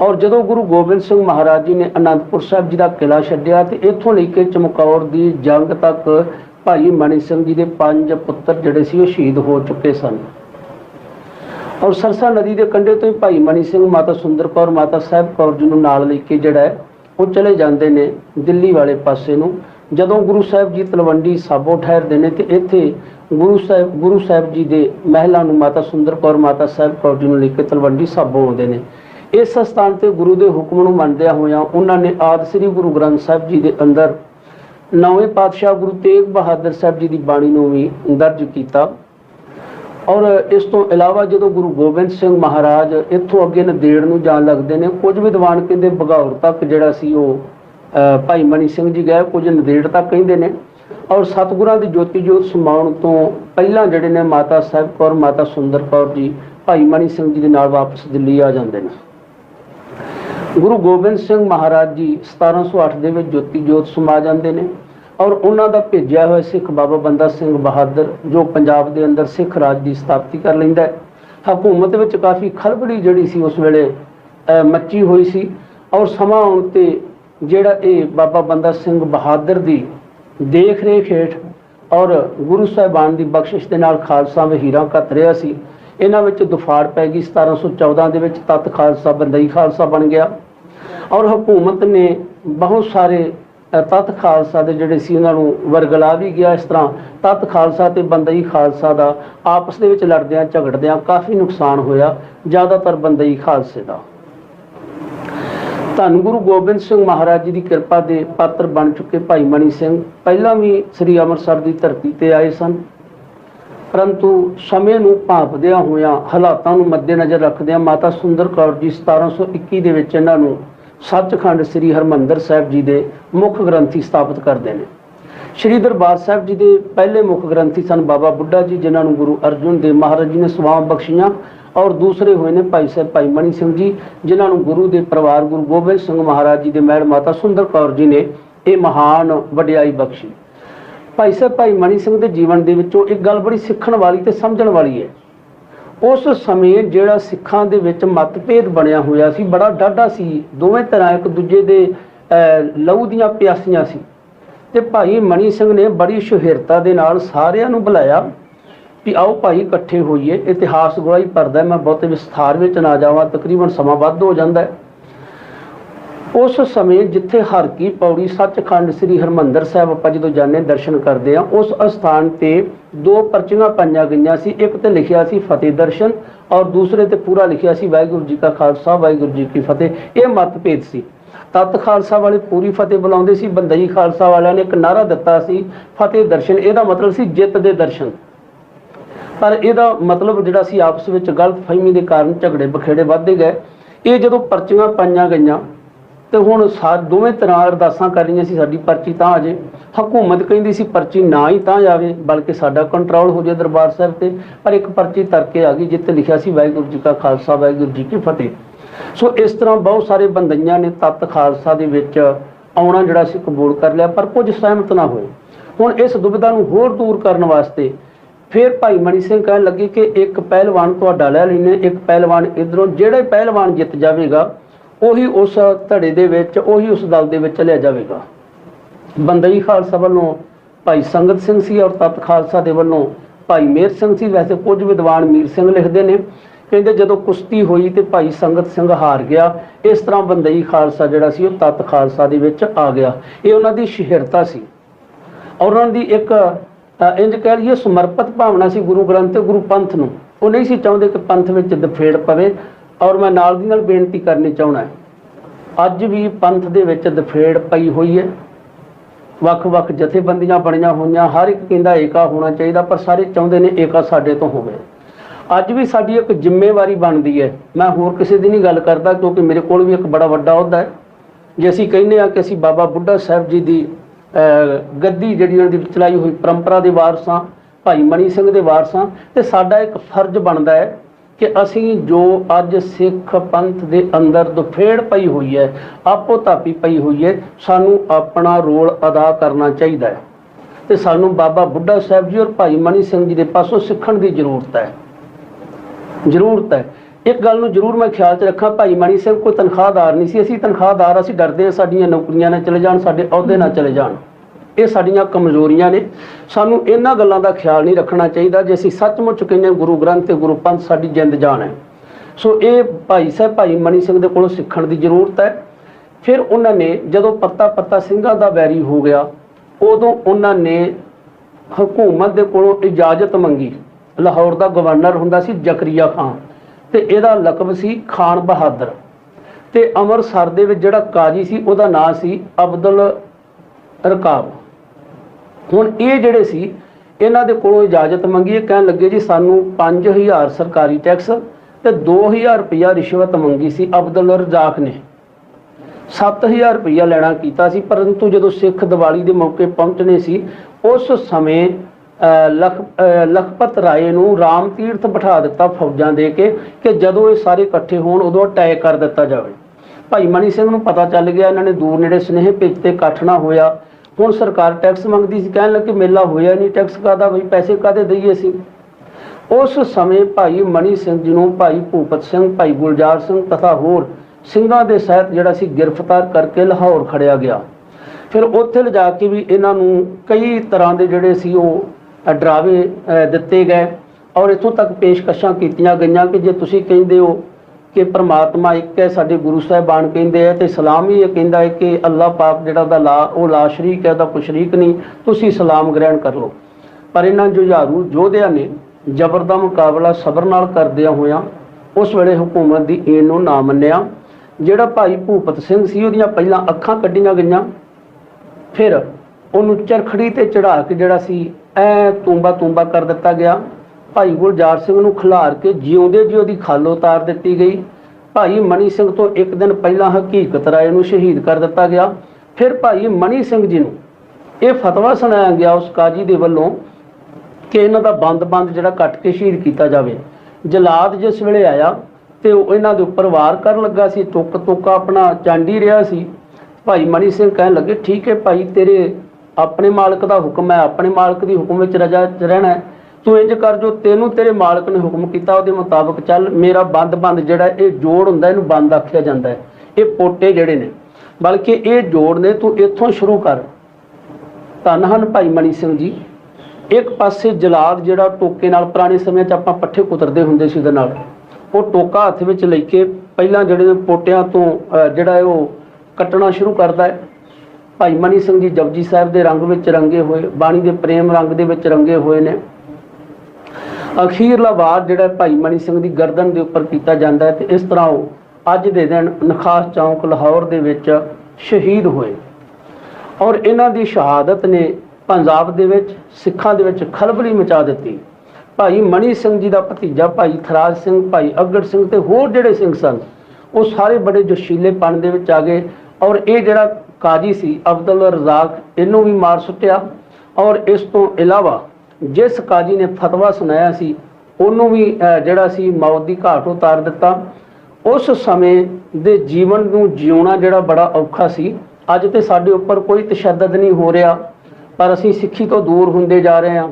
ਔਰ ਜਦੋਂ ਗੁਰੂ ਗੋਬਿੰਦ ਸਿੰਘ ਮਹਾਰਾਜ ਜੀ ਨੇ ਅਨੰਦਪੁਰ ਸਾਹਿਬ ਜੀ ਦਾ ਕਿਲਾ ਛੱਡਿਆ ਤੇ ਇੱਥੋਂ ਲੈ ਕੇ ਚਮਕੌਰ ਦੀ ਜੰਗ ਤੱਕ ਭਾਈ ਮਨੀ ਸਿੰਘ ਜੀ ਦੇ ਪੰਜ ਪੁੱਤਰ ਜਿਹੜੇ ਸੀ ਉਹ ਸ਼ਹੀਦ ਹੋ ਚੁੱਕੇ ਸਨ। ਔਰ ਸਰਸਾ ਨਦੀ ਦੇ ਕੰਢੇ ਤੋਂ ਹੀ ਭਾਈ ਮਨੀ ਸਿੰਘ, ਮਾਤਾ ਸੁੰਦਰ ਕੌਰ, ਮਾਤਾ ਸਾਹਿਬ ਕੌਰ ਜੀ ਨੂੰ ਨਾਲ ਲੈ ਕੇ ਜਿਹੜਾ ਹੈ, ਉਹ ਚਲੇ ਜਾਂਦੇ ਨੇ ਦਿੱਲੀ ਵਾਲੇ ਪਾਸੇ ਨੂੰ। ਜਦੋਂ ਗੁਰੂ ਸਾਹਿਬ ਜੀ ਤਲਵੰਡੀ ਸਾਬੋ ਠਹਿਰਦੇ ਨੇ ਤੇ ਇੱਥੇ ਗੁਰੂ ਸਾਹਿਬ ਗੁਰੂ ਸਾਹਿਬ ਜੀ ਦੇ ਮਹਿਲਾਂ ਨੂੰ ਮਾਤਾ ਸੁੰਦਰ ਕੌਰ, ਮਾਤਾ ਸਾਹਿਬ ਕੌਰ ਜੀ ਨੂੰ ਲੈ ਕੇ ਤਲਵੰਡੀ ਸਾਬੋ ਆਉਂਦੇ ਨੇ। ਇਸ ਸਥਾਨ ਤੇ ਗੁਰੂ ਦੇ ਹੁਕਮ ਨੂੰ ਮੰਨਦਿਆਂ ਹੋਇਆਂ ਉਹਨਾਂ ਨੇ ਆਦਿ ਸ੍ਰੀ ਗੁਰੂ ਗ੍ਰੰਥ ਸਾਹਿਬ ਜੀ ਦੇ ਅੰਦਰ ਨੌਵੇਂ ਪਾਤਸ਼ਾਹ ਗੁਰੂ ਤੇਗ ਬਹਾਦਰ ਸਾਹਿਬ ਜੀ ਦੀ ਬਾਣੀ ਨੂੰ ਵੀ ਦਰਜ ਕੀਤਾ। ਔਰ ਇਸ ਤੋਂ ਇਲਾਵਾ ਜਦੋਂ ਗੁਰੂ ਗੋਬਿੰਦ ਸਿੰਘ ਮਹਾਰਾਜ ਇੱਥੋਂ ਅੱਗੇ ਨਦੇੜ ਨੂੰ ਜਾਣ ਲੱਗਦੇ ਨੇ, ਕੁਝ ਵਿਦਵਾਨ ਕਹਿੰਦੇ ਬਗੌਰ ਤੱਕ ਜਿਹੜਾ ਸੀ ਉਹ ਭਾਈ ਮਨੀ ਸਿੰਘ ਜੀ ਗਏ, ਕੁਝ ਨਦੇੜ ਤੱਕ ਕਹਿੰਦੇ ਨੇ। ਔਰ ਸਤਿਗੁਰਾਂ ਦੀ ਜੋਤੀ ਜੋਤ ਸਮਾਉਣ ਤੋਂ ਪਹਿਲਾਂ ਜਿਹੜੇ ਨੇ ਮਾਤਾ ਸਾਹਿਬ ਕੌਰ, ਮਾਤਾ ਸੁੰਦਰ ਕੌਰ ਜੀ, ਭਾਈ ਮਨੀ ਸਿੰਘ ਜੀ ਦੇ ਨਾਲ ਵਾਪਸ ਦਿੱਲੀ ਆ ਜਾਂਦੇ ਨੇ। ਗੁਰੂ ਗੋਬਿੰਦ ਸਿੰਘ ਮਹਾਰਾਜ ਜੀ 1708 ਦੇ ਵਿੱਚ ਜੋਤੀ ਜੋਤ ਸਮਾ ਜਾਂਦੇ ਨੇ ਔਰ ਉਹਨਾਂ ਦਾ ਭੇਜਿਆ ਹੋਇਆ ਸਿੱਖ ਬਾਬਾ ਬੰਦਾ ਸਿੰਘ ਬਹਾਦਰ, ਜੋ ਪੰਜਾਬ ਦੇ ਅੰਦਰ ਸਿੱਖ ਰਾਜ ਦੀ ਸਥਾਪਤੀ ਕਰ ਲੈਂਦਾ ਹੈ। ਹਕੂਮਤ ਵਿੱਚ ਕਾਫੀ ਖਲਬੜੀ ਜਿਹੜੀ ਸੀ ਉਸ ਵੇਲੇ ਮੱਚੀ ਹੋਈ ਸੀ ਔਰ ਸਮਾਂ ਆਉਣ ਤੇ ਜਿਹੜਾ ਇਹ ਬਾਬਾ ਬੰਦਾ ਸਿੰਘ ਬਹਾਦਰ ਦੀ ਦੇਖ ਰੇਖ ਹੇਠ ਔਰ ਗੁਰੂ ਸਾਹਿਬਾਨ ਦੀ ਬਖਸ਼ਿਸ਼ ਦੇ ਨਾਲ ਖਾਲਸਾ ਵਹੀਰਾਂ ਘੱਤ ਰਿਹਾ ਸੀ ਇਹਨਾਂ ਵਿੱਚ ਦੁਫਾੜ ਪੈ ਗਈ 1714 ਦੇ ਵਿੱਚ ਤਤ ਖਾਲਸਾ ਬੰਦਈ ਖਾਲਸਾ ਬਣ ਗਿਆ। ਔਰ ਹਕੂਮਤ ਨੇ ਬਹੁਤ ਸਾਰੇ ਅ, ਤਤ ਖਾਲਸਾ ਦੇ ਜਿਹੜੇ ਸੀ ਉਹਨਾਂ ਨੂੰ ਵਰਗਲਾ ਵੀ ਗਿਆ ਇਸ ਤਰ੍ਹਾਂ। ਤਤ ਖਾਲਸਾ ਤੇ ਬੰਦਈ ਖਾਲਸਾ ਦਾ ਆਪਸ ਦੇ ਵਿੱਚ ਲੜਦਿਆਂ ਝਗੜਦਿਆਂ ਕਾਫੀ ਨੁਕਸਾਨ ਹੋਇਆ ਜ਼ਿਆਦਾਤਰ ਬੰਦਈ ਖਾਲਸੇ ਦਾ। ਧੰਨ ਗੁਰੂ ਗੋਬਿੰਦ ਸਿੰਘ ਮਹਾਰਾਜ ਜੀ ਦੀ ਕਿਰਪਾ ਦੇ ਪਾਤਰ ਬਣ ਚੁੱਕੇ ਭਾਈ ਮਣੀ ਸਿੰਘ। ਪਹਿਲਾਂ ਵੀ ਸ੍ਰੀ ਅੰਮ੍ਰਿਤਸਰ ਦੀ ਧਰਤੀ ਤੇ ਆਏ ਸਨ। ਪਰੰਤੂ ਸਮੇਂ ਨੂੰ ਭਾਪਦਿਆਂ ਹੋਇਆਂ, ਹਾਲਾਤਾਂ ਨੂੰ ਮੱਦੇਨਜ਼ਰ ਰੱਖਦਿਆਂ ਮਾਤਾ ਸੁੰਦਰ ਕੌਰ ਜੀ 1721 ਦੇ ਵਿੱਚ ਇਹਨਾਂ ਨੂੰ ਸੱਚਖੰਡ ਸ੍ਰੀ ਹਰਮੰਦਰ ਸਾਹਿਬ ਜੀ ਦੇ ਮੁੱਖ ਗ੍ਰੰਥੀ ਸਥਾਪਿਤ ਕਰਦੇ ਨੇ। ਸ੍ਰੀ ਦਰਬਾਰ ਸਾਹਿਬ ਜੀ ਦੇ ਪਹਿਲੇ ਮੁੱਖ ਗ੍ਰੰਥੀ ਸਨ ਬਾਬਾ ਬੁੱਢਾ ਜੀ, ਜਿਨ੍ਹਾਂ ਨੂੰ ਗੁਰੂ ਅਰਜੁਨ ਦੇਵ ਮਹਾਰਾਜ ਜੀ ਨੇ ਸਵਾਮ ਬਖਸ਼ੀਆਂ। ਔਰ ਦੂਸਰੇ ਹੋਏ ਨੇ ਭਾਈ ਸਾਹਿਬ ਭਾਈ ਮਣੀ ਸਿੰਘ ਜੀ, ਜਿਨ੍ਹਾਂ ਨੂੰ ਗੁਰੂ ਦੇ ਪਰਿਵਾਰ ਗੁਰੂ ਗੋਬਿੰਦ ਸਿੰਘ ਮਹਾਰਾਜ ਜੀ ਦੇ ਮਹਿਲ ਮਾਤਾ ਸੁੰਦਰ ਕੌਰ ਜੀ ਨੇ ਇਹ ਮਹਾਨ ਵਡਿਆਈ ਬਖਸ਼ੀ। ਭਾਈ ਸਾਹਿਬ ਭਾਈ ਮਣੀ ਸਿੰਘ ਦੇ ਜੀਵਨ ਦੇ ਵਿੱਚੋਂ ਇੱਕ ਗੱਲ ਬੜੀ ਸਿੱਖਣ ਵਾਲੀ ਤੇ ਸਮਝਣ ਵਾਲੀ ਹੈ। ਉਸ ਸਮੇਂ ਜਿਹੜਾ ਸਿੱਖਾਂ ਦੇ ਵਿੱਚ ਮਤਭੇਦ ਬਣਿਆ ਹੋਇਆ ਸੀ, ਬੜਾ ਡਾਢਾ ਸੀ, ਦੋਵੇਂ ਤਰ੍ਹਾਂ ਇੱਕ ਦੂਜੇ ਦੇ ਲਹੂ ਦੀਆਂ ਪਿਆਸੀਆਂ ਸੀ। ਤੇ ਭਾਈ ਮਣੀ ਸਿੰਘ ਨੇ ਬੜੀ ਸ਼ੁਹਿਰਤਾ ਦੇ ਨਾਲ ਸਾਰਿਆਂ ਨੂੰ ਬੁਲਾਇਆ। ਵੀ ਆਓ ਭਾਈ ਇਕੱਠੇ ਹੋਈਏ, ਇਤਿਹਾਸ ਗਵਾਹੀ ਭਰਦਾ ਮੈਂ ਬਹੁਤੇ ਵਿਸਥਾਰ ਵਿੱਚ ਨਾ ਜਾਵਾਂ, ਤਕਰੀਬਨ ਸਮਾਂ ਵੱਧ ਹੋ ਜਾਂਦਾ ਹੈ। ਉਸ ਸਮੇਂ ਜਿੱਥੇ ਹਰ ਕੀ ਪੌੜੀ ਸੱਚਖੰਡ ਸ੍ਰੀ ਹਰਮੰਦਰ ਸਾਹਿਬ ਆਪਾਂ ਜਦੋਂ ਜਾਂਦੇ ਦਰਸ਼ਨ ਕਰਦੇ ਆ ਉਸ ਅਸਥਾਨ ਤੇ ਦੋ ਪਰਚੀਆਂ ਪਾਈਆਂ ਗਈਆਂ ਸੀ, ਇੱਕ ਤੇ ਲਿਖਿਆ ਸੀ ਫਤਿਹ ਦਰਸ਼ਨ ਔਰ ਦੂਸਰੇ ਤੇ ਪੂਰਾ ਲਿਖਿਆ ਸੀ ਵਾਹਿਗੁਰੂ ਜੀ ਕਾ ਖਾਲਸਾ, ਵਾਹਿਗੁਰੂ ਜੀ ਕੀ ਫਤਿਹ। ਇਹ ਮਤਭੇਦ ਸੀ। ਤਤ ਖਾਲਸਾ ਵਾਲੇ ਪੂਰੀ ਫਤਿਹ ਬੁਲਾਉਂਦੇ ਸੀ, ਬੰਦਈ ਖਾਲਸਾ ਵਾਲਿਆਂ ਨੇ ਇੱਕ ਨਾਰਾ ਦਿੱਤਾ ਸੀ, ਫਤਿਹ ਦਰਸ਼ਨ, ਇਹਦਾ ਮਤਲਬ ਸੀ ਜਿੱਤ ਦੇ ਦਰਸ਼ਨ। ਪਰ ਇਹਦਾ ਮਤਲਬ ਜਿਹੜਾ ਸੀ ਆਪਸ ਵਿੱਚ ਗਲਤ ਫਹਿਮੀ ਦੇ ਕਾਰਨ ਝਗੜੇ ਬਖੇੜੇ ਵੱਧਦੇ ਗਏ। ਇਹ ਜਦੋਂ ਪਰਚੀਆਂ ਪਾਈਆਂ ਗਈਆਂ, ਤੇ ਹੁਣ ਸਾ, ਦੋਵੇਂ ਤਰ੍ਹਾਂ ਅਰਦਾਸਾਂ ਕਰ ਰਹੀਆਂ ਸੀ, ਸਾਡੀ ਪਰਚੀ ਤਾਂ ਆ ਜੇ ਹਕੂਮਤ ਕਹਿੰਦੀ ਸੀ ਪਰਚੀ ਨਾ ਹੀ ਤਾਂ ਜਾਵੇ, ਬਲਕਿ ਸਾਡਾ ਕੰਟਰੋਲ ਹੋ ਜਾਏ ਦਰਬਾਰ ਸਾਹਿਬ ਤੇ। ਪਰ ਇੱਕ ਪਰਚੀ ਤਰਕੇ ਆ ਗਈ ਜਿੱਤੇ ਲਿਖਿਆ ਸੀ, ਵਾਹਿਗੁਰੂ ਜੀ ਕਾ ਖਾਲਸਾ, ਵਾਹਿਗੁਰੂ ਜੀ ਕੀ ਫਤਿਹ। ਸੋ ਇਸ ਤਰ੍ਹਾਂ ਬਹੁਤ ਸਾਰੇ ਬੰਦਈਆਂ ਨੇ ਤਤ ਖਾਲਸਾ ਦੇ ਵਿੱਚ ਆਉਣਾ ਜਿਹੜਾ ਸੀ ਕਬੂਲ ਕਰ ਲਿਆ, ਪਰ ਕੁਝ ਸਹਿਮਤ ਨਾ ਹੋਏ। ਹੁਣ ਇਸ ਦੁਬਿਧਾ ਨੂੰ ਹੋਰ ਦੂਰ ਕਰਨ ਵਾਸਤੇ ਫਿਰ ਭਾਈ ਮਣੀ ਸਿੰਘ ਕਹਿਣ ਲੱਗੇ ਕਿ ਇੱਕ ਪਹਿਲਵਾਨ ਤੁਹਾਡਾ ਲੈ ਲੈਨੇ, ਇੱਕ ਪਹਿਲਵਾਨ ਇਧਰੋਂ, ਜਿਹੜਾ ਪਹਿਲਵਾਨ ਜਿੱਤ ਜਾਵੇਗਾ, ਉਹੀ ਉਸ ਧੜੇ ਦੇ ਵਿੱਚ, ਉਹੀ ਉਸ ਦਲ ਦੇ ਵਿੱਚ ਲਿਆ ਜਾਵੇਗਾ। ਬੰਦਈ ਖਾਲਸਾ ਵੱਲੋਂ ਭਾਈ ਸੰਗਤ ਸਿੰਘ ਸੀ ਔਰ ਤਤ ਖਾਲਸਾ ਦੇ ਵੱਲੋਂ ਭਾਈ ਮੇਰ ਸਿੰਘ ਸੀ। ਵੈਸੇ ਕੁਝ ਵਿਦਵਾਨ ਮੀਰ ਸਿੰਘ ਲਿਖਦੇ ਨੇ, ਕਹਿੰਦੇ ਜਦੋਂ ਕੁਸ਼ਤੀ ਹੋਈ ਤੇ ਭਾਈ ਸੰਗਤ ਸਿੰਘ ਹਾਰ ਗਿਆ, ਇਸ ਤਰ੍ਹਾਂ ਬੰਦਈ ਖਾਲਸਾ ਜਿਹੜਾ ਸੀ ਉਹ ਤਤ ਖਾਲਸਾ ਦੇ ਵਿੱਚ ਆ ਗਿਆ। ਇਹ ਉਹਨਾਂ ਦੀ ਸ਼ਹਿਰਤਾ ਸੀ। ਔਰ ਉਹਨਾਂ ਦੀ ਇੱਕ ਇੰਜ ਕਹਿ ਲਈਏ ਸਮਰਪਿਤ ਭਾਵਨਾ ਸੀ ਗੁਰੂ ਗ੍ਰੰਥ ਤੇ ਗੁਰੂ ਪੰਥ ਨੂੰ। ਉਹ ਨਹੀਂ ਸੀ ਚਾਹੁੰਦੇ ਕਿ ਪੰਥ ਵਿੱਚ ਦਫੇੜ ਪਵੇ ਔਰ ਮੈਂ ਨਾਲ ਦੀ ਨਾਲ ਬੇਨਤੀ ਕਰਨੀ ਚਾਹੁੰਦਾ ਅੱਜ ਵੀ ਪੰਥ ਦੇ ਵਿੱਚ ਦਫੇੜ ਪਈ ਹੋਈ ਹੈ। ਵੱਖ-ਵੱਖ ਜਥੇਬੰਦੀਆਂ ਬਣੀਆਂ ਹੋਈਆਂ, ਹਰ ਇੱਕ ਕਹਿੰਦਾ ਏਕਾ ਹੋਣਾ ਚਾਹੀਦਾ, ਪਰ ਸਾਰੇ ਚਾਹੁੰਦੇ ਨੇ ਏਕਾ ਸਾਡੇ ਤੋਂ ਹੋਵੇ। ਅੱਜ ਵੀ ਸਾਡੀ ਇੱਕ ਜ਼ਿੰਮੇਵਾਰੀ ਬਣਦੀ ਹੈ। ਮੈਂ ਹੋਰ ਕਿਸੇ ਦੀ ਨਹੀਂ ਗੱਲ ਕਰਦਾ ਕਿਉਂਕਿ ਮੇਰੇ ਕੋਲ ਵੀ ਇੱਕ ਬੜਾ ਵੱਡਾ ਅਹੁਦਾ ਹੈ। ਜੇ ਅਸੀਂ ਕਹਿੰਦੇ ਆ ਕਿ ਅਸੀਂ ਬਾਬਾ ਬੁੱਢਾ ਸਾਹਿਬ ਜੀ ਦੀ ਗੱਦੀ ਜਿਹੜੀ ਉਹਨਾਂ ਦੀ ਚਲਾਈ ਹੋਈ ਪਰੰਪਰਾ ਦੇ ਵਾਰਸਾਂ, ਭਾਈ ਮਣੀ ਸਿੰਘ ਦੇ ਵਾਰਸਾਂ, ਤੇ ਸਾਡਾ ਇੱਕ ਫਰਜ਼ ਬਣਦਾ ਹੈ ਕਿ ਅਸੀਂ ਜੋ ਅੱਜ ਸਿੱਖ ਪੰਥ ਦੇ ਅੰਦਰ ਦੁਫੇੜ ਪਈ ਹੋਈ ਹੈ, ਆਪੋ ਧਾਪੀ ਪਈ ਹੋਈ ਹੈ, ਸਾਨੂੰ ਆਪਣਾ ਰੋਲ ਅਦਾ ਕਰਨਾ ਚਾਹੀਦਾ ਹੈ। ਤੇ ਸਾਨੂੰ ਬਾਬਾ ਬੁੱਢਾ ਸਾਹਿਬ ਜੀ ਔਰ ਭਾਈ ਮਨੀ ਸਿੰਘ ਜੀ ਦੇ ਪਾਸੋਂ ਸਿੱਖਣ ਦੀ ਜ਼ਰੂਰਤ ਹੈ। ਜ਼ਰੂਰਤ ਹੈ। ਇੱਕ ਗੱਲ ਨੂੰ ਜ਼ਰੂਰ ਮੈਂ ਖਿਆਲ 'ਚ ਰੱਖਾਂ, ਭਾਈ ਮਣੀ ਸਿੰਘ ਕੋਈ ਤਨਖਾਹਦਾਰ ਨਹੀਂ ਸੀ। ਅਸੀਂ ਤਨਖਾਹਦਾਰ, ਅਸੀਂ ਡਰਦੇ ਹਾਂ ਸਾਡੀਆਂ ਨੌਕਰੀਆਂ ਨਾ ਚਲੇ ਜਾਣ, ਸਾਡੇ ਅਹੁਦੇ ਨਾ ਚਲੇ ਜਾਣ। ਇਹ ਸਾਡੀਆਂ ਕਮਜ਼ੋਰੀਆਂ ਨੇ। ਸਾਨੂੰ ਇਹਨਾਂ ਗੱਲਾਂ ਦਾ ਖਿਆਲ ਨਹੀਂ ਰੱਖਣਾ ਚਾਹੀਦਾ ਜੇ ਅਸੀਂ ਸੱਚਮੁੱਚ ਕਹਿੰਦੇ ਹਾਂ ਗੁਰੂ ਗ੍ਰੰਥ ਤੇ ਗੁਰੂ ਪੰਥ ਸਾਡੀ ਜਿੰਦ ਜਾਨ ਹੈ। ਸੋ ਇਹ ਭਾਈ ਸਾਹਿਬ, ਭਾਈ ਮਨੀ ਸਿੰਘ ਦੇ ਕੋਲੋਂ ਸਿੱਖਣ ਦੀ ਜ਼ਰੂਰਤ ਹੈ। ਫਿਰ ਉਹਨਾਂ ਨੇ ਜਦੋਂ ਪੱਤਾ ਪੱਤਾ ਸਿੰਘਾਂ ਦਾ ਵੈਰੀ ਹੋ ਗਿਆ, ਉਦੋਂ ਉਹਨਾਂ ਨੇ ਹਕੂਮਤ ਦੇ ਕੋਲੋਂ ਇਜਾਜ਼ਤ ਮੰਗੀ। ਲਾਹੌਰ ਦਾ ਗਵਰਨਰ ਹੁੰਦਾ ਸੀ ਜ਼ਕਰੀਆ ਖਾਨ। ਤੇ ਇਹਦਾ ਲਕਬ ਸੀ ਖਾਨ ਬਹਾਦਰ। ਤੇ ਅੰਮ੍ਰਿਤਸਰ ਦੇ ਵਿੱਚ ਜਿਹੜਾ ਕਾਜੀ ਸੀ, ਉਹਦਾ ਨਾਂ ਸੀ ਅਬਦੁਲ ਰਕਾਬ। ਹੁਣ ਇਹ ਜਿਹੜੇ ਸੀ, ਇਹਨਾਂ ਦੇ ਕੋਲੋਂ ਇਜਾਜ਼ਤ ਮੰਗੀ ਕਹਿਣ ਲੱਗੇ ਜੀ ਸਾਨੂੰ 5000 ਸਰਕਾਰੀ ਟੈਕਸ ਤੇ 2000 ਰੁਪਇਆ ਰਿਸ਼ਵਤ ਮੰਗੀ ਸੀ, ਅਬਦੁਲ ਰਜ਼ਾਕ ਨੇ। 7000 ਰੁਪਇਆ ਲੈਣਾ ਕੀਤਾ ਸੀ, ਪਰੰਤੂ ਜਦੋਂ ਸਿੱਖ ਦੀਵਾਲੀ ਦੇ ਮੌਕੇ ਪਹੁੰਚਣੇ ਸੀ, ਉਸ ਸਮੇਂ ਲਖਪਤ ਰਾਏ ਨੂੰ ਰਾਮ ਤੀਰਥ ਬਿਠਾ ਦਿੱਤਾ ਫੌਜਾਂ ਦੇ ਕੇ ਕਿ ਜਦੋਂ ਇਹ ਸਾਰੇ ਇਕੱਠੇ ਹੋਣ ਉਦੋਂ ਅਟੈਕ ਕਰ ਦਿੱਤਾ ਜਾਵੇ। ਭਾਈ ਮਣੀ ਸਿੰਘ ਨੂੰ ਪਤਾ ਚੱਲ ਗਿਆ ਇਹਨਾਂ ਨੇ ਦੂਰ ਨੇੜੇ ਸੁਨੇਹੇ ਭੇਜਤੇ ਇਕੱਠ ਨਾ ਹੋਇਆ। ਹੁਣ ਸਰਕਾਰ ਟੈਕਸ ਮੰਗਦੀ ਸੀ, ਕਹਿਣ ਲੱਗੇ ਮੇਲਾ ਹੋਇਆ ਨਹੀਂ, ਟੈਕਸ ਕਾਦਾ ਬਈ, ਪੈਸੇ ਕਾਦੇ ਦਈਏ ਸੀ ਉਸ ਸਮੇਂ ਭਾਈ ਮਨੀ ਸਿੰਘ ਜੀ ਨੂੰ ਭਾਈ ਭੂਪਤ ਸਿੰਘ, ਭਾਈ ਗੁਲਜ਼ਾਰ ਸਿੰਘ ਤਥਾ ਹੋਰ ਸਿੰਘਾਂ ਦੇ ਸਹਿਤ ਜਿਹੜਾ ਸੀ ਗ੍ਰਿਫਤਾਰ ਕਰਕੇ ਲਾਹੌਰ ਖੜਿਆ ਗਿਆ। ਫਿਰ ਉੱਥੇ ਲਿਜਾ ਕੇ ਵੀ ਇਹਨਾਂ ਨੂੰ ਕਈ ਤਰ੍ਹਾਂ ਦੇ ਜਿਹੜੇ ਸੀ ਉਹ ਡਰਾਵੇ ਦਿੱਤੇ ਗਏ ਔਰ ਇਥੋਂ ਤੱਕ ਪੇਸ਼ਕਸ਼ਾਂ ਕੀਤੀਆਂ ਗਈਆਂ ਕਿ ਜੇ ਤੁਸੀਂ ਕਹਿੰਦੇ ਹੋ ਕਿ ਪ੍ਰਮਾਤਮਾ ਇੱਕ ਹੈ, ਸਾਡੇ ਗੁਰੂ ਸਾਹਿਬਾਨ ਕਹਿੰਦੇ ਆ ਤੇ ਇਸਲਾਮ ਹੀ ਇਹ ਕਹਿੰਦਾ ਹੈ ਕਿ ਅੱਲਾਹ ਪਾਕ ਜਿਹੜਾ ਦਾ ਲਾ, ਉਹ ਲਾ ਸ਼ਰੀਕ ਹੈ, ਉਹਦਾ ਕੋਈ ਸ਼ਰੀਕ ਨਹੀਂ, ਤੁਸੀਂ ਇਸਲਾਮ ਗ੍ਰਹਿਣ ਕਰ ਲਓ। ਪਰ ਇਹਨਾਂ ਜੁਝਾਰੂ ਯੋਧਿਆਂ ਨੇ ਜ਼ਬਰ ਦਾ ਮੁਕਾਬਲਾ ਸਬਰ ਨਾਲ ਕਰਦਿਆਂ ਹੋਇਆਂ ਉਸ ਵੇਲੇ ਹਕੂਮਤ ਦੀ ਏਨ ਨੂੰ ਨਾ ਮੰਨਿਆ। ਜਿਹੜਾ ਭਾਈ ਭੂਪਤ ਸਿੰਘ ਸੀ, ਉਹਦੀਆਂ ਪਹਿਲਾਂ ਅੱਖਾਂ ਕੱਢੀਆਂ ਗਈਆਂ। ਫਿਰ ਉਹਨੂੰ ਚਰਖੜੀ ਤੇ ਚੜਾ ਕੇ ਜਿਹੜਾ ਸੀ, ਐ ਤੂੰਬਾ ਤੂੰਬਾ ਕਰ ਦਿੱਤਾ ਗਿਆ। ਭਾਈ ਗੁਲਜ਼ਾਰ ਸਿੰਘ ਨੂੰ ਖਿਲਾਰ ਕੇ ਜਿਉਂਦੇ ਜਿਉਂ ਦੀ ਖੱਲ ਉਤਾਰ ਦਿੱਤੀ ਗਈ। ਭਾਈ ਮਣੀ ਸਿੰਘ ਤੋਂ ਇੱਕ ਦਿਨ ਪਹਿਲਾਂ ਹਕੀਕਤ ਰਾਏ ਨੂੰ ਸ਼ਹੀਦ ਕਰ ਦਿੱਤਾ ਗਿਆ। ਫਿਰ ਭਾਈ ਮਣੀ ਸਿੰਘ ਜੀ ਨੂੰ ਇਹ ਫਤਵਾ ਸੁਣਾਇਆ ਗਿਆ ਉਸ ਕਾਜੀ ਦੇ ਵੱਲੋਂ ਕਿ ਇਹਨਾਂ ਦਾ ਬੰਦ-ਬੰਦ ਜਿਹੜਾ ਕੱਟ ਕੇ ਸ਼ਹੀਦ ਕੀਤਾ ਜਾਵੇ। ਜਲਾਦ ਜਿਸ ਵੇਲੇ ਆਇਆ ਤੇ ਉਹ ਇਹਨਾਂ ਦੇ ਉੱਪਰ ਵਾਰ ਕਰਨ ਲੱਗਾ ਸੀ ਤੁੱਕ ਤੁੱਕਾ ਆਪਣਾ ਚਾਂਡੀ ਰਿਹਾ ਸੀ। ਭਾਈ ਮਣੀ ਸਿੰਘ ਕਹਿਣ ਲੱਗੇ, ਠੀਕ ਹੈ ਭਾਈ, ਤੇਰੇ ਆਪਣੇ ਮਾਲਕ ਦਾ ਹੁਕਮ ਹੈ, ਆਪਣੇ ਮਾਲਕ ਦੀ ਹੁਕਮ ਵਿੱਚ ਰਜਾ ਰਹਿਣਾ ਤੂੰ ਇੰਜ ਕਰ ਜੋ, ਤੈਨੂੰ ਤੇਰੇ ਮਾਲਕ ਨੇ ਹੁਕਮ ਕੀਤਾ, ਉਹਦੇ ਮੁਤਾਬਕ ਚੱਲ, ਮੇਰਾ ਬੰਦ-ਬੰਦ ਜਿਹੜਾ ਇਹ ਜੋੜ ਹੁੰਦਾ, ਇਹਨੂੰ ਬੰਦ ਆਖਿਆ ਜਾਂਦਾ ਹੈ। ਇਹ ਪੋਟੇ ਜਿਹੜੇ ਨੇ, ਬਲਕਿ ਇਹ ਜੋੜ ਨੇ, ਤੂੰ ਇੱਥੋਂ ਸ਼ੁਰੂ ਕਰ। ਧੰਨ ਹਨ ਭਾਈ ਮਣੀ ਸਿੰਘ ਜੀ, ਇੱਕ ਪਾਸੇ ਜਲਾਦ ਜਿਹੜਾ ਟੋਕੇ ਨਾਲ, ਪੁਰਾਣੇ ਸਮੇਂ 'ਚ ਆਪਾਂ ਪੱਠੇ ਕੁਤਰਦੇ ਹੁੰਦੇ ਸੀ ਉਹਦੇ ਨਾਲ, ਉਹ ਟੋਕਾ ਹੱਥ ਵਿੱਚ ਲੈ ਕੇ ਪਹਿਲਾਂ ਜਿਹੜੇ ਪੋਟਿਆਂ ਤੋਂ ਜਿਹੜਾ ਉਹ ਕੱਟਣਾ ਸ਼ੁਰੂ ਕਰਦਾ ਹੈ। ਭਾਈ ਮਨੀ ਸਿੰਘ ਜੀ ਜਪਜੀ ਸਾਹਿਬ ਦੇ ਰੰਗ ਵਿੱਚ ਰੰਗੇ ਹੋਏ, ਬਾਣੀ ਦੇ ਪ੍ਰੇਮ ਰੰਗ ਦੇ ਵਿੱਚ ਰੰਗੇ ਹੋਏ ਨੇ। ਅਖੀਰਲਾ ਵਾਰ ਜਿਹੜਾ ਭਾਈ ਮਨੀ ਸਿੰਘ ਦੀ ਗਰਦਨ ਦੇ ਉੱਪਰ ਕੀਤਾ ਜਾਂਦਾ ਹੈ ਤੇ ਇਸ ਤਰ੍ਹਾਂ ਉਹ ਅੱਜ ਦੇ ਦਿਨ ਨਖਾਸ ਚੌਂਕ ਲਾਹੌਰ ਦੇ ਵਿੱਚ ਸ਼ਹੀਦ ਹੋਏ। ਔਰ ਇਹਨਾਂ ਦੀ ਸ਼ਹਾਦਤ ਨੇ ਪੰਜਾਬ ਦੇ ਵਿੱਚ, ਸਿੱਖਾਂ ਦੇ ਵਿੱਚ ਖਲਬਲੀ ਮਚਾ ਦਿੱਤੀ। ਭਾਈ ਮਨੀ ਸਿੰਘ ਜੀ ਦਾ ਭਤੀਜਾ ਭਾਈ ਥਰਾਜ ਸਿੰਘ, ਭਾਈ ਅਗੜ ਸਿੰਘ ਤੇ ਹੋਰ ਜਿਹੜੇ ਸਿੰਘ ਸਨ, ਉਹ ਸਾਰੇ ਬੜੇ ਜੋਸ਼ੀਲੇਪਣ ਦੇ ਵਿੱਚ ਆ ਗਏ। ਔਰ ਇਹ ਜਿਹੜਾ ਕਾਜੀ ਸੀ, ਅਬਦੁਲ ਰਜ਼ਾਕ ਇਹਨੂੰ ਵੀ ਮਾਰ ਸੁੱਟਿਆ। ਔਰ ਇਸ ਤੋਂ ਇਲਾਵਾ ਜਿਸ ਕਾਜੀ ਨੇ ਫਤਵਾ ਸੁਣਾਇਆ ਸੀ, ਉਹਨੂੰ ਵੀ ਜਿਹੜਾ ਸੀ ਮੌਤ ਦੀ ਘਾਟ ਉਤਾਰ ਦਿੱਤਾ। ਉਸ ਸਮੇਂ ਦੇ ਜੀਵਨ ਨੂੰ ਜਿਉਣਾ ਜਿਹੜਾ ਬੜਾ ਔਖਾ ਸੀ। ਅੱਜ ਤੇ ਸਾਡੇ ਉੱਪਰ ਕੋਈ ਤਸ਼ੱਦਦ ਨਹੀਂ ਹੋ ਰਿਹਾ, ਪਰ ਅਸੀਂ ਸਿੱਖੀ ਤੋਂ ਦੂਰ ਹੁੰਦੇ ਜਾ ਰਹੇ ਹਾਂ।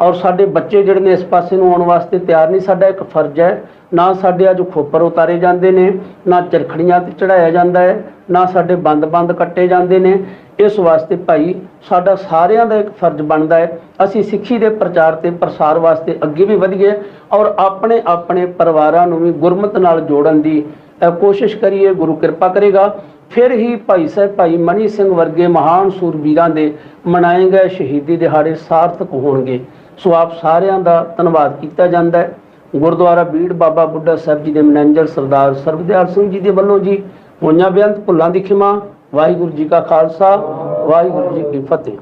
ਔਰ ਸਾਡੇ ਬੱਚੇ ਜਿਹੜੇ ਨੇ ਇਸ ਪਾਸੇ ਨੂੰ ਆਉਣ ਵਾਸਤੇ ਤਿਆਰ ਨਹੀਂ, ਸਾਡਾ ਇੱਕ ਫਰਜ਼ ਹੈ, ਨਾ ਸਾਡੇ ਅੱਜ ਖੋਪਰ ਉਤਾਰੇ ਜਾਂਦੇ ਨੇ, ਨਾ ਚਰਖੜੀਆਂ ਤੇ ਚੜਾਇਆ ਜਾਂਦਾ ਹੈ ਨਾ ਸਾਡੇ ਬੰਦ-ਬੰਦ ਕੱਟੇ ਜਾਂਦੇ ਨੇ। ਇਸ ਵਾਸਤੇ ਭਾਈ ਸਾਡਾ ਸਾਰਿਆਂ ਦਾ ਇੱਕ ਫਰਜ਼ ਬਣਦਾ ਹੈ। ਅਸੀਂ ਸਿੱਖੀ ਦੇ ਪ੍ਰਚਾਰ ਤੇ ਪ੍ਰਸਾਰ ਵਾਸਤੇ ਅੱਗੇ ਵੀ ਵਧੀਏ ਔਰ ਆਪਣੇ ਆਪਣੇ ਪਰਿਵਾਰਾਂ ਨੂੰ ਵੀ ਗੁਰਮਤ ਨਾਲ ਜੋੜਨ ਦੀ ਕੋਸ਼ਿਸ਼ ਕਰੀਏ, ਗੁਰੂ ਕਿਰਪਾ ਕਰੇਗਾ। ਫਿਰ ਹੀ ਭਾਈ ਸਾਹਿਬ, ਭਾਈ ਮਨੀ ਸਿੰਘ ਵਰਗੇ ਮਹਾਨ ਸੂਰਬੀਰਾਂ ਦੇ ਮਨਾਏ ਗਏ ਸ਼ਹੀਦੀ ਦਿਹਾੜੇ ਸਾਰਥਕ ਹੋਣਗੇ। ਸੋ ਆਪ ਸਾਰਿਆਂ ਦਾ ਧੰਨਵਾਦ ਕੀਤਾ ਜਾਂਦਾ ਹੈ। ਗੁਰਦੁਆਰਾ ਬੀੜ ਬਾਬਾ ਬੁੱਢਾ ਸਾਹਿਬ ਜੀ ਦੇ ਮੈਨੇਜਰ ਸਰਦਾਰ ਸਰਬਦਿਆਲ ਸਿੰਘ ਜੀ ਦੇ ਵੱਲੋਂ ਜੀ। ਹੋਈਆਂ ਬੇਅੰਤ ਭੁੱਲਾਂ ਦੀ ਖਿਮਾ। ਵਾਹਿਗੁਰੂ ਜੀ ਕਾ ਖਾਲਸਾ ਵਾਹਿਗੁਰੂ ਜੀ ਕੀ ਫਤਿਹ।